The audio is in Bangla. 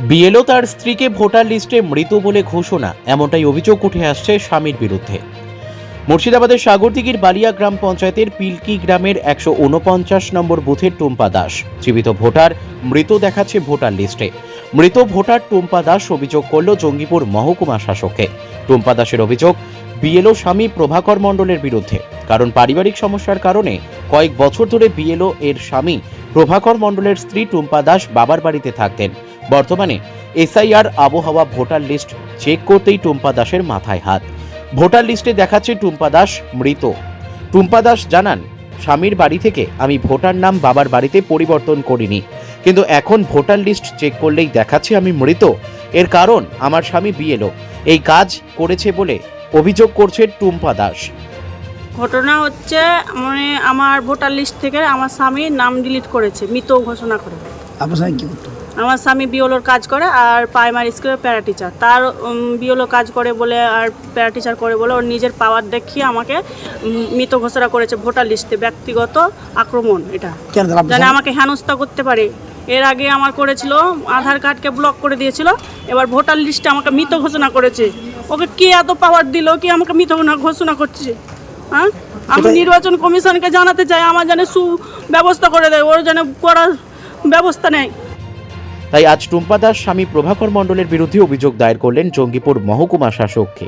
বিএলও তার স্ত্রীকে ভোটার লিস্টে মৃত বলে ঘোষণা, এমনটাই অভিযোগ উঠে আসছে স্বামীর বিরুদ্ধে। মুর্শিদাবাদের সাগরদিঘির বালিয়া গ্রাম পঞ্চায়েতের পিলকি গ্রামের একশো উনপঞ্চাশ নম্বর বুথের টুম্পা দাস, জীবিত ভোটার, মৃত দেখাচ্ছে ভোটার লিস্টে। মৃত ভোটার টুম্পা দাস অভিযোগ করল জঙ্গিপুর মহকুমা শাসককে। টুম্পা দাসের অভিযোগ, বিএলও স্বামী প্রভাকর মণ্ডলের বিরুদ্ধে, কারণ পারিবারিক সমস্যার কারণে কয়েক বছর ধরে বিএলও এর স্বামী প্রভাকর মণ্ডলের স্ত্রী টুম্পা দাস বাবার বাড়িতে থাকতেন। বর্তমানে এসআইআর আবহাওয়া ভোটার লিস্ট চেক করতেই টুম্পা দাসের মাথায় হাত। ভোটার লিস্টে দেখাচ্ছে টুম্পা দাস মৃত। টুম্পা দাস জানান, স্বামীর বাড়ি থেকে আমি ভোটার নাম বাবার বাড়িতে পরিবর্তন করিনি। কিন্তু এখন ভোটার লিস্ট চেক করলেই দেখাচ্ছে আমি মৃত। এর কারণ, আমার স্বামী বিএলও। এই কাজ করেছে বলে অভিযোগ করছে টুম্পা দাস। ঘটনা হচ্ছে মানে আমার ভোটার লিস্ট থেকে আমার স্বামীর নাম ডিলিট করেছে মৃত ঘোষণা করে। আপনার সঙ্গে কী করতো? আমার স্বামী বিওলোর কাজ করে আর প্রাইমারি স্কুলের প্যারা টিচার তার বিওলো কাজ করে বলে আর প্যারা টিচার করে বলে ওর নিজের পাওয়ার দেখিয়ে আমাকে মৃত ঘোষণা করেছে ভোটার লিস্টে ব্যক্তিগত আক্রমণ এটা। যেন আমাকে হেনস্থা করতে পারে। এর আগে আমার করেছিল আধার কার্ডকে ব্লক করে দিয়েছিল এবার ভোটার লিস্টে আমাকে মৃত ঘোষণা করেছে। ওকে কে এত পাওয়ার দিল কি আমাকে মৃত ঘোষণা করছে? হ্যাঁ? আমি নির্বাচন কমিশনকে জানাতে চাই আমার যেন সুব্যবস্থা করে দেয় ওর যেন করার ব্যবস্থা নেয়। তাই আজ টুম্পা দাস স্বামী প্রভাকর মণ্ডলের বিরুদ্ধে অভিযোগ দায়ের করলেন জঙ্গিপুর মহকুমা শাসককে।